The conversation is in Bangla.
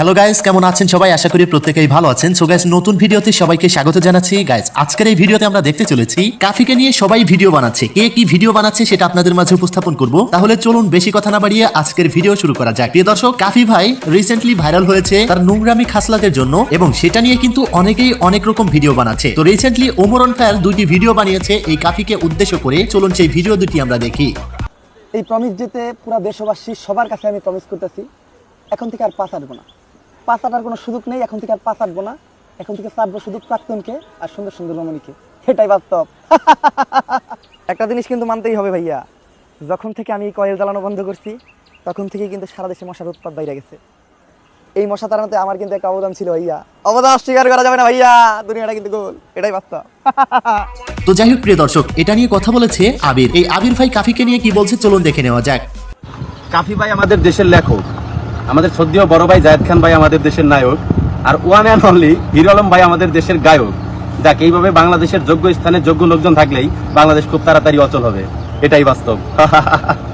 হ্যালো গাইস কেমন আছেন সবাই? আশা করি প্রত্যেকেই ভালো আছেন। সো গাইস নতুন ভিডিওতে সবাইকে স্বাগত জানাচ্ছি। গাইস আজকের এই ভিডিওতে আমরা দেখতে চলেছি কাফিকে নিয়ে সবাই ভিডিও বানাচ্ছে। কে কি ভিডিও বানাচ্ছে সেটা আপনাদের মাঝে উপস্থাপন করব। তাহলে চলুন বেশি কথা না বাড়িয়ে আজকের ভিডিও শুরু করা যাক। প্রিয় দর্শক, কাফি ভাই রিসেন্টলি ভাইরাল হয়েছে তার নোংরামি খাসলাতের জন্য এবং সেটা নিয়ে কিন্তু অনেকেই অনেক রকম ভিডিও বানাচ্ছে। তো রিসেন্টলি ওমরন ফায়ার দুইটি ভিডিও বানিয়েছে এই কাফিকে উদ্দেশ্য করে। চলুন সেই ভিডিও দুটি আমরা দেখি। এই প্রমিস যেতে পুরো দেশবাসী সবার কাছে আমি প্রমিস করতেছি। এখন থেকে আর পাস আটবো না। পাস আটার কোনো সুযোগ নেই এখন থেকে আর পাস আটবো না। এখন থেকে চাপবো শুধু প্রাক্তনকে আর সুন্দর সুন্দর রমণীকে। এটাই বাস্তব। একটা জিনিস কিন্তু মানতেই হবে ভাইয়া। যখন থেকে আমি কয়েল জ্বালানো বন্ধ করছি তখন থেকে কিন্তু সারা দেশে মশার উৎপাদ বাইরে গেছে। এই মশা তাড়ানোতে আমার কিন্তু একটা অবদান ছিল ভাইয়া। অবদান অস্বীকার করা যাবে না ভাইয়া। দুনিয়াটা কিন্তু গোল। এটাই বাস্তব। তো যাই হোক প্রিয় দর্শক এটা নিয়ে কথা বলেছে আবির। এই আবির ভাই কাফিকে নিয়ে কি বলছে চলুন দেখে নেওয়া যাক। কাফি ভাই আমাদের দেশের লেখক। আমাদের সদ্যীয় বড় ভাই জায়দ খান ভাই আমাদের দেশের নায়ক, আর one and only hero Alam ভাই আমাদের দেশের গায়ক। যাক, এইভাবে বাংলাদেশের যোগ্য স্থানে যোগ্য লোকজন থাকলেই বাংলাদেশ খুব তাড়াতাড়ি অচল হবে। এটাই বাস্তব।